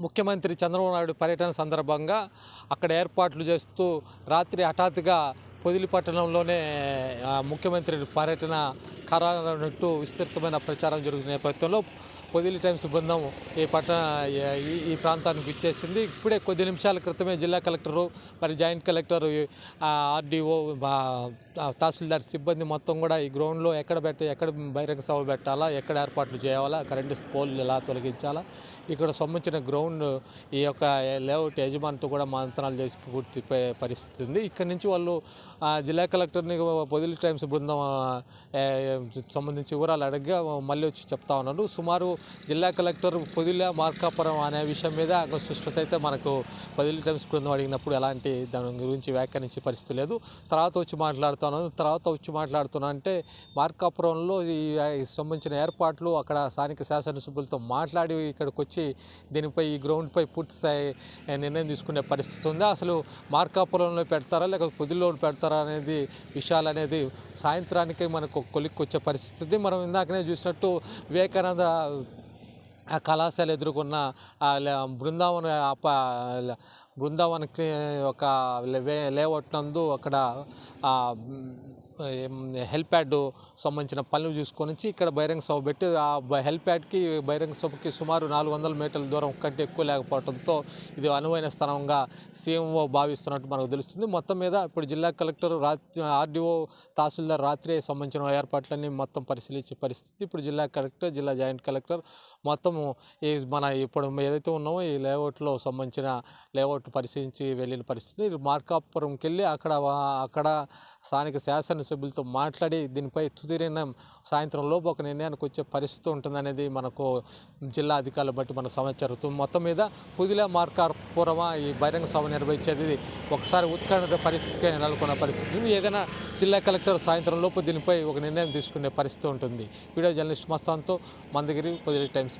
ముఖ్యమంత్రి చంద్రబాబు నాయుడు పర్యటన సందర్భంగా అక్కడ ఏర్పాట్లు చేస్తూ రాత్రి హఠాత్తుగా పొదిలి పట్టణంలోనే ముఖ్యమంత్రి పర్యటన ఖరారైనట్టు విస్తృతమైన ప్రచారం జరుగుతున్న నేపథ్యంలో పొదిలి టైమ్స్ బృందం ఈ పట్టణ ఈ- ఈ ప్రాంతానికి ఇచ్చేసింది ఇప్పుడే కొద్ది నిమిషాల క్రితమే జిల్లా కలెక్టరు మరి జాయింట్ కలెక్టర్ ఆర్డీఓ తహసీల్దార్ సిబ్బంది మొత్తం కూడా ఈ గ్రౌండ్లో ఎక్కడ పెట్టి ఎక్కడ బహిరంగ సభ పెట్టాలా ఎక్కడ ఏర్పాట్లు చేయాలా కరెంటు పోల్లు ఎలా తొలగించాలా ఇక్కడ సంబంధించిన గ్రౌండ్ ఈ యొక్క లేఅవుట్ యజమానితో కూడా మంత్రాలు చేసి పూర్తి పరిస్థితి ఉంది ఇక్కడ నుంచి వాళ్ళు జిల్లా కలెక్టర్ని పొదిలి టైమ్స్ బృందం సంబంధించి వివరాలు అడగగా మళ్ళీ వచ్చి చెప్తా ఉన్నాను. సుమారు జిల్లా కలెక్టర్ పొదిల మార్కాపురం అనే విషయం మీద ఒక అయితే మనకు పొదిలి టైమ్స్ బృందం అడిగినప్పుడు ఎలాంటి దాని గురించి వ్యాఖ్యానించే పరిస్థితి లేదు. తర్వాత వచ్చి మాట్లాడుతున్నాను తర్వాత వచ్చి మాట్లాడుతున్నా అంటే మార్కాపురంలో ఈ సంబంధించిన ఏర్పాట్లు అక్కడ స్థానిక శాసనసభ్యులతో మాట్లాడి ఇక్కడికి వచ్చి దీనిపై ఈ గ్రౌండ్పై పూర్తి స్థాయి నిర్ణయం తీసుకునే పరిస్థితి ఉంది? అసలు మార్కాపురంలో పెడతారా? లేకపోతే పొదిలో పెడతారా? అనేది విషయాలు అనేది సాయంత్రానికి మనకు కొలిక్కి వచ్చే పరిస్థితి మనం ఇందాకనే చూసినట్టు వివేకానంద కళాశాల ఎదుర్కొన్న బృందావన బృందావన ఒక లే లేఅవుట్ నందు అక్కడ హెల్ప్యాడ్ హెల్ప్ ప్యాడ్ సంబంధించిన పనులు చూసుకొని ఇక్కడ బహిరంగ సభ పెట్టి ఆ హెల్ప్యాడ్కి హెల్ప్ ప్యాడ్కి బహిరంగ సభకి సుమారు నాలుగు వందల మీటర్ల దూరం కంటే ఎక్కువ లేకపోవడంతో ఇది అనువైన స్థానంగా సీఎంఓ భావిస్తున్నట్టు మనకు తెలుస్తుంది. మొత్తం మీద ఇప్పుడు జిల్లా కలెక్టర్ రాత్రి ఆర్డీఓ తహసీల్దార్ రాత్రి సంబంధించిన ఏర్పాట్లన్నీ మొత్తం పరిశీలించే పరిస్థితి. ఇప్పుడు జిల్లా కలెక్టర్ జిల్లా జాయింట్ కలెక్టర్ మొత్తము ఈ మన ఇప్పుడు ఏదైతే ఉన్నామో ఈ లేఅవుట్లో సంబంధించిన లేఅవుట్ పరిశీలించి వెళ్ళిన పరిస్థితి. మార్కాపురంకి వెళ్ళి అక్కడ అక్కడ స్థానిక శాసనసభ్యులతో మాట్లాడి దీనిపై తుది నిర్ణయం సాయంత్రం లోపు ఒక నిర్ణయానికి వచ్చే పరిస్థితి ఉంటుందనేది మనకు జిల్లా అధికారులు బట్టి మన సమాచారం మొత్తం మీద పుదిల మార్కాపురమా ఈ బహిరంగ సభ నిర్వహించేది ఒకసారి ఉత్కంఠ పరిస్థితికి నెలకొన్న పరిస్థితి ఏదైనా జిల్లా కలెక్టర్ సాయంత్రం లోపు దీనిపై ఒక నిర్ణయం తీసుకునే పరిస్థితి ఉంటుంది. వీడియో జర్నలిస్ట్ మస్తాన్తో మందగిరి పొదిలి టైమ్స్.